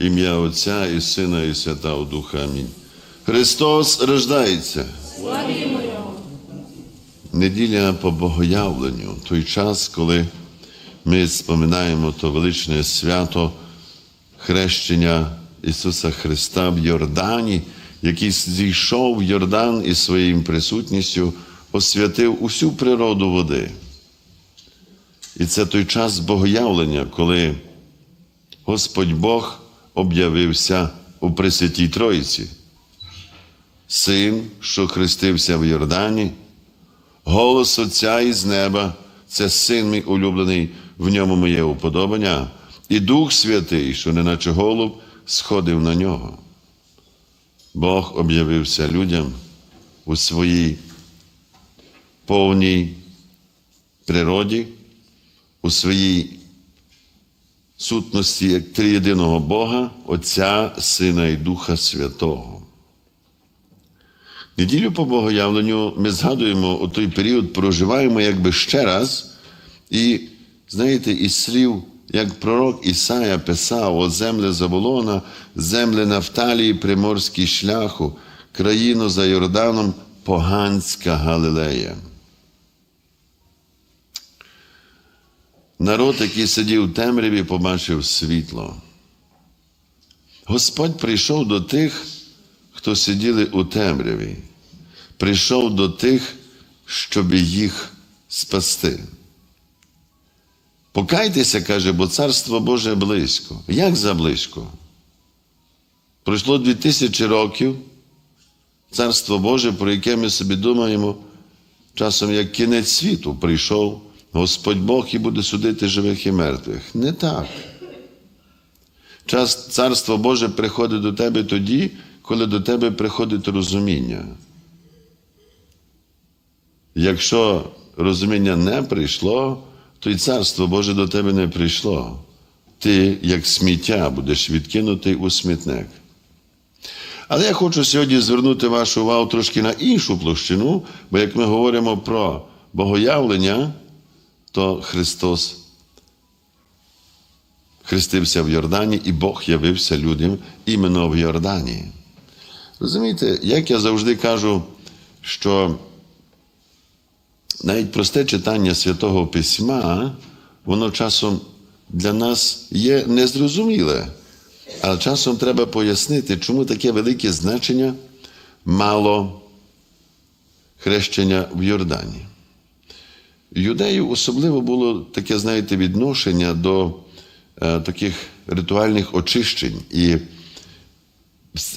ім'я Отця і Сина, і Святого Духа. Амінь. Христос рождається. Славімо Його! Неділя по богоявленню, той час, коли ми споминаємо то величне свято хрещення Ісуса Христа в Йордані, який зійшов в Йордан і своїм присутністю освятив усю природу води. І це той час богоявлення, коли Господь Бог об'явився у Пресвятій Троїці. Син, що хрестився в Йордані, голос Отця із неба, це син мій улюблений, в ньому моє уподобання, і Дух Святий, що неначе голуб, сходив на нього. Бог об'явився людям у своїй повній природі, у своїй сутності як триєдиного Бога, Отця, Сина і Духа Святого. Неділю по богоявленню ми згадуємо у той період, проживаємо якби ще раз, і знаєте, із слів, як пророк Ісая писав о земле Заволона, земле Нафталії, приморський шляху, країну за Йорданом, поганська Галилея. Народ, який сидів в темряві, побачив світло. Господь прийшов до тих, хто сиділи у темряві, прийшов до тих, щоб їх спасти. Покайтеся, каже, бо царство Боже близько. Як заблизько? Пройшло дві тисячі років. Царство Боже, про яке ми собі думаємо, часом як кінець світу прийшов Господь Бог і буде судити живих і мертвих. Не так. Час Царство Боже приходить до тебе тоді, коли до тебе приходить розуміння. Якщо розуміння не прийшло, то й царство Боже до тебе не прийшло. Ти, як сміття, будеш відкинутий у смітник. Але я хочу сьогодні звернути вашу увагу трошки на іншу площину, бо як ми говоримо про богоявлення, то Христос хрестився в Йордані, і Бог явився людям іменно в Йордані. Розумієте, як я завжди кажу, що навіть просте читання Святого Письма, воно часом для нас є незрозуміле, а часом треба пояснити, чому таке велике значення мало хрещення в Йордані. Юдеїв особливо було таке, знаєте, відношення до е, таких ритуальних очищень. І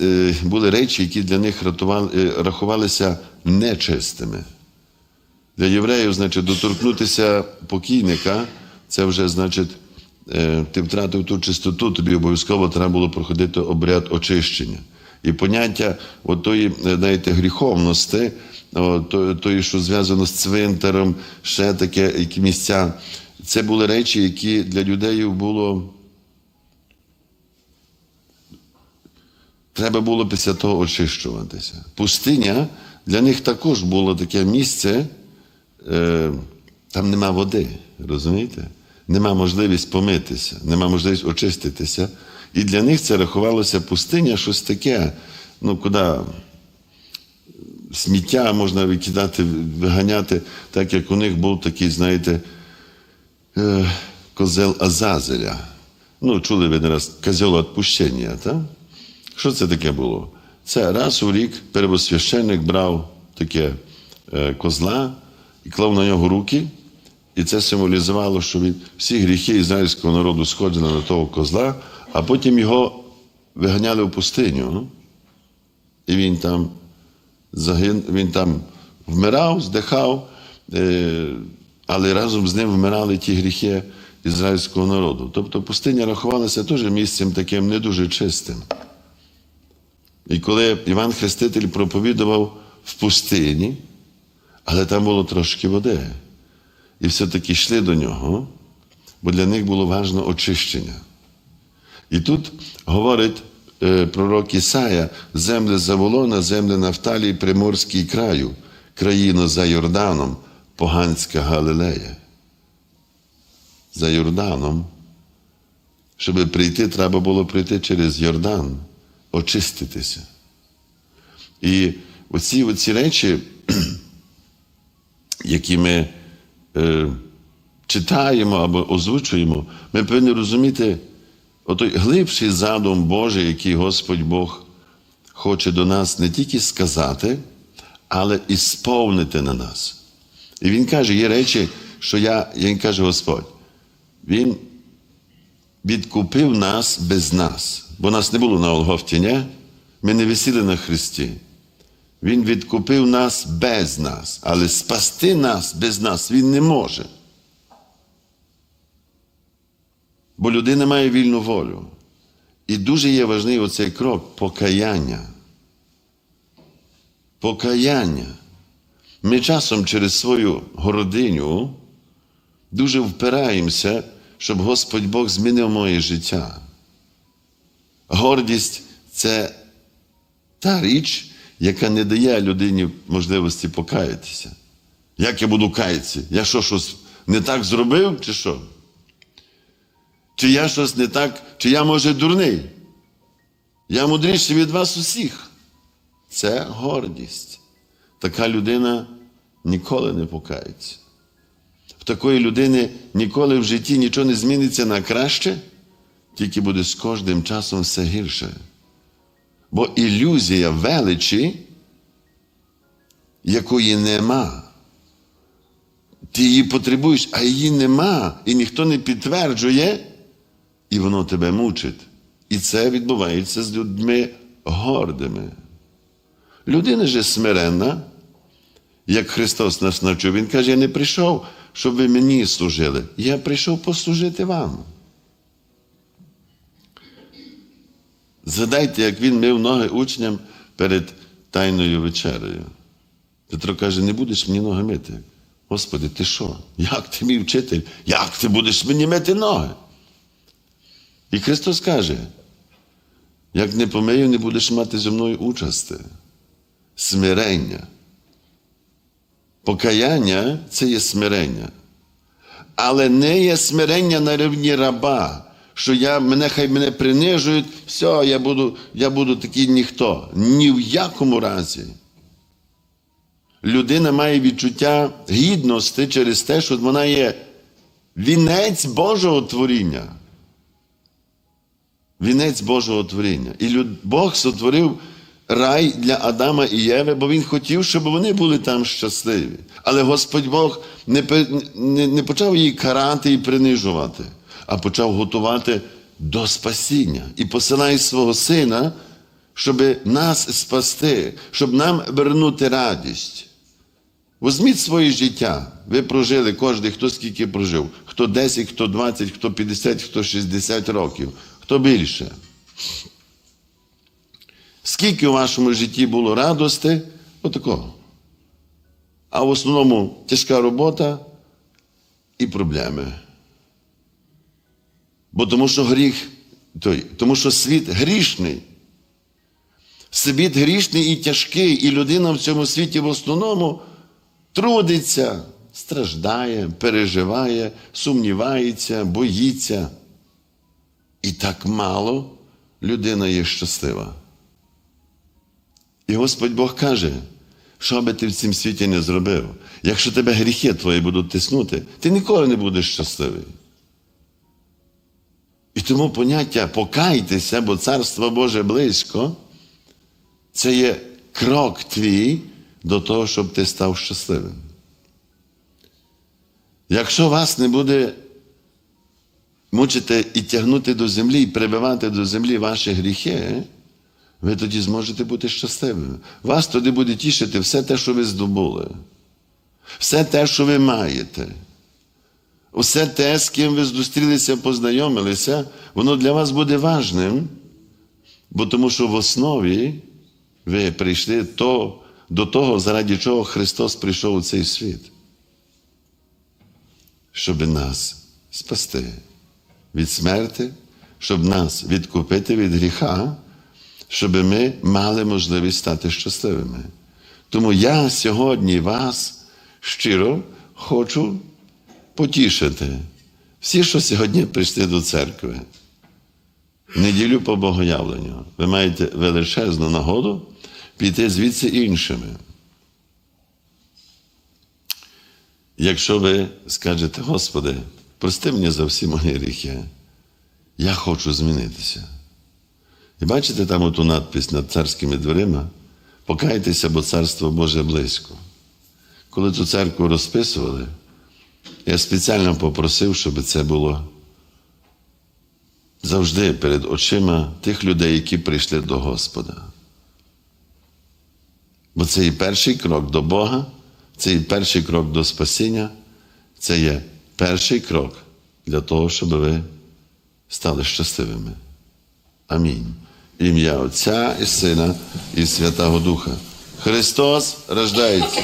е, були речі, які для них рятували, е, рахувалися нечистими. Для євреїв, значить, доторкнутися покійника, це вже, значить, е, ти втратив ту чистоту, тобі обов'язково треба було проходити обряд очищення. І поняття отої, знаєте, гріховності, тої, що зв'язано з цвинтаром, ще таке які місця. Це були речі, які для юдеїв було. Треба було після того очищуватися. Пустиня для них також було таке місце, е, там нема води, розумієте? Нема можливість помитися, нема можливість очиститися. І для них це рахувалося пустиня, щось таке, ну куди сміття можна викидати, виганяти, так як у них був такий, знаєте, е, козел Азазеля. Ну, чули ви не раз козел відпущення, так? Що це таке було? Це раз у рік первосвященник брав таке е, козла і клав на нього руки, і це символізувало, що він всі гріхи ізраїльського народу сходили на того козла, а потім його виганяли в пустиню. ну. І він там загин, він там вмирав, здихав, е, але разом з ним вмирали ті гріхи ізраїльського народу. Тобто пустиня рахувалася теж місцем таким не дуже чистим. І коли Іван Хреститель проповідував в пустині, але там було трошки води, і все-таки йшли до нього, бо для них було важно очищення. І тут говорить е, пророк Ісая, земле Заволона, земле Нафталії, Приморський краю, країну за Йорданом, поганська Галилея. За Йорданом Щоб прийти, треба було прийти через Йордан, очиститися. І оці, оці речі, які ми е, читаємо або озвучуємо, ми повинні розуміти отой глибший задум Божий, який Господь Бог хоче до нас не тільки сказати, але і сповнити на нас. І Він каже, є речі, що я, він каже Господь, Він відкупив нас без нас, бо нас не було на Олгофті, ні? Ми не висіли на Христі. Він відкупив нас без нас, але спасти нас без нас Він не може. Бо людина має вільну волю. І дуже є важливий оцей крок покаяння. Покаяння. Ми часом через свою городиню дуже впираємося, щоб Господь Бог змінив моє життя. Гордість це та річ, яка не дає людині можливості покаятися. Як я буду каятися? Я що, щось не так зробив, чи що? Чи я щось не так, чи я, може, дурний? Я мудріший від вас усіх. Це гордість. Така людина ніколи не покається. В такої людини ніколи в житті нічого не зміниться на краще, тільки буде з кожним часом все гірше. Бо ілюзія величі, якої нема. Ти її потребуєш, а її нема, і ніхто не підтверджує, і воно тебе мучить. І це відбувається з людьми гордими. Людина же смиренна, як Христос нас навчив, Він каже: я не прийшов, щоб ви мені служили. Я прийшов послужити вам. Згадайте, як він мив ноги учням перед Тайною вечерею. Петро каже: не будеш мені ноги мити. Господи, ти що? Як ти мій вчитель? Як ти будеш мені мити ноги? І Христос каже: як не помию, не будеш мати зі мною участи. Смирення. Покаяння це є смирення. Але не є смирення на рівні раба, що я, мене хай мене принижують, все, я буду, я буду такий ніхто. Ні в якому разі. Людина має відчуття гідності через те, що вона є вінець Божого творіння. Вінець Божого творіння. І. Бог сотворив рай для Адама і Єви, бо Він хотів, щоб вони були там щасливі. Але Господь Бог не, не, не почав її карати і принижувати, а почав готувати до спасіння і посилає свого сина, щоб нас спасти, щоб нам вернути радість. Возьміть своє життя. Ви прожили кожен, хто скільки прожив. Хто 10, хто 20, хто 50, хто 60 років, хто більше. Скільки у вашому житті було радости, отакого. А в основному тяжка робота і проблеми. Бо тому що гріх, той, тому що світ грішний. Світ грішний і тяжкий, і людина в цьому світі в основному трудиться, страждає, переживає, сумнівається, боїться. І так мало людина є щаслива. І Господь Бог каже, що би ти в цім світі не зробив, якщо тебе гріхи твої будуть тиснути, ти ніколи не будеш щасливий. І тому поняття покайтеся, бо Царство Боже близько, це є крок твій до того, щоб ти став щасливим. Якщо вас не буде мучити і тягнути до землі, і прибивати до землі ваші гріхи, ви тоді зможете бути щасливими. Вас тоді буде тішити все те, що ви здобули, все те, що ви маєте. Усе те, з ким ви зустрілися, познайомилися, воно для вас буде важним, бо тому що в основі ви прийшли то, до того, заради чого Христос прийшов у цей світ, щоб нас спасти від смерти, щоб нас відкупити від гріха, щоб ми мали можливість стати щасливими. Тому я сьогодні вас щиро хочу потішити. Всі, що сьогодні прийшли до церкви. неділю по богоявленню. Ви маєте величезну нагоду піти звідси іншими. Якщо ви скажете, Господи, прости мені за всі мої гріхи, я хочу змінитися. І бачите там оту надпись над царськими дверима, покайтеся, бо царство Боже близько. Коли цю церкву розписували, я спеціально попросив, щоб це було завжди перед очима тих людей, які прийшли до Господа. Бо це і перший крок до Бога, це і перший крок до спасіння, це є перший крок для того, щоб ви стали щасливими. Амінь. Ім'я Отця і Сина і Святого Духа. Христос рождається.